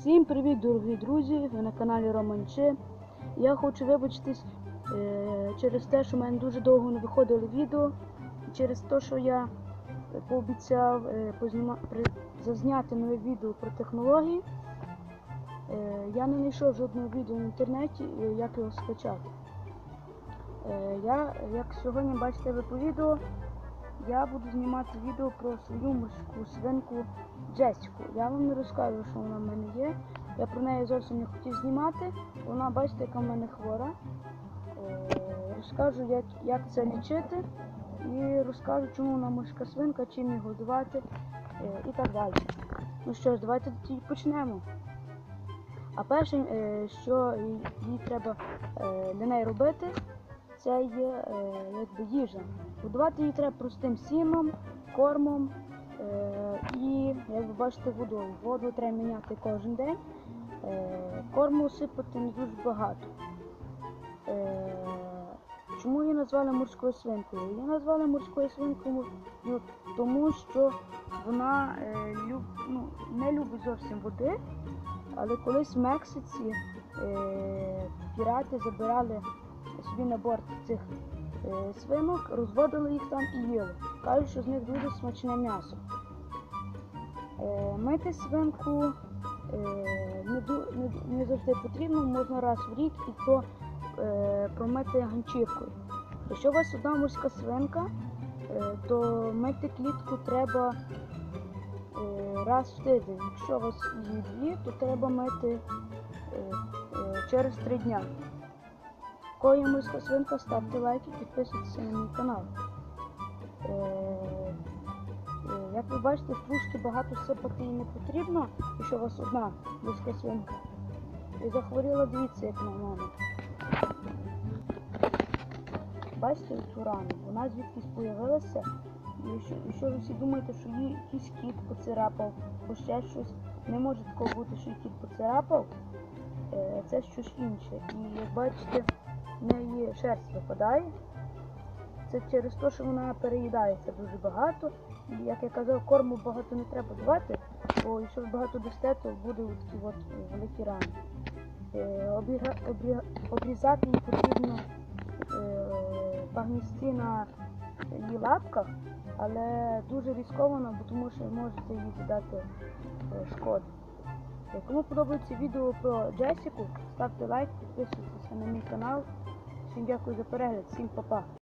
Всім привіт, дорогі друзі! Ви на каналі Романчи. Я хочу вибачитись е, через те, що в мене дуже довго не виходили відео, через те, що я пообіцяв е, зазняти нове відео про технології. Е, я не знайшов жодного відео в інтернеті, е, як його скачати. Е, я, як сьогодні бачите ви по відео, я буду знімати відео про свою морську свинку Джесіку. Я вам не розкажу, що вона в мене є. Я про неї зовсім не хотів знімати. Вона, бачите, яка в мене хвора. Е, Розкажу, як, як це лічити. І розкажу, чому вона морська свинка, чим її годувати е, і так далі. Ну що ж, давайте почнемо. А перше, е, що їй треба для неї робити, це є е, якби їжа. Годувати її треба простим сіном, кормом е, і, як ви бачите, водою. Воду треба міняти кожен день. Е, корму сипати не дуже багато. Чому її назвали морською свинкою? Її назвали морською свинкою, ну, тому що вона е, люб, ну, не любить зовсім води, але колись в Мексиці е, пірати забирали собі на борт цих е, свинок, розводили їх там і їли. Кажуть, що з них дуже смачне м'ясо. Е, мити свинку е, не, не, не завжди потрібно, можна раз в рік і то е, промити ганчіркою. Якщо у вас одна морська свинка, е, то мити клітку треба е, раз в тиждень. Якщо у вас її дві, то треба мити е, е, через три дня. Кого є свинка, ставте лайки, підписуйтесь на мій канал. Е, е, Як ви бачите, в стружки багато сипати не потрібно, якщо у вас одна морська свинка. І захворіла, дивіться, як на мене. Бачите цю рану? Вона звідкись появилася. І якщо ви всі думаєте, що її якийсь кіт поцарапав, або ще щось, не може такого бути, що кіт поцарапав. Е, Це щось інше. І як бачите, в неї шерсть випадає. Це через те, що вона переїдається дуже багато. Як я казав, корму багато не треба давати, бо якщо багато дасте, то буде такі от великі рани. Е, Обрізати її потрібно е, багністі на її лапках, але дуже ризиковано, бо тому що можете їй додати е, шкоду. Е, Кому подобається відео про Джесіку, ставте лайк, підписуйтесь на мій канал. Estendi a coisa para ela. Sim, papá.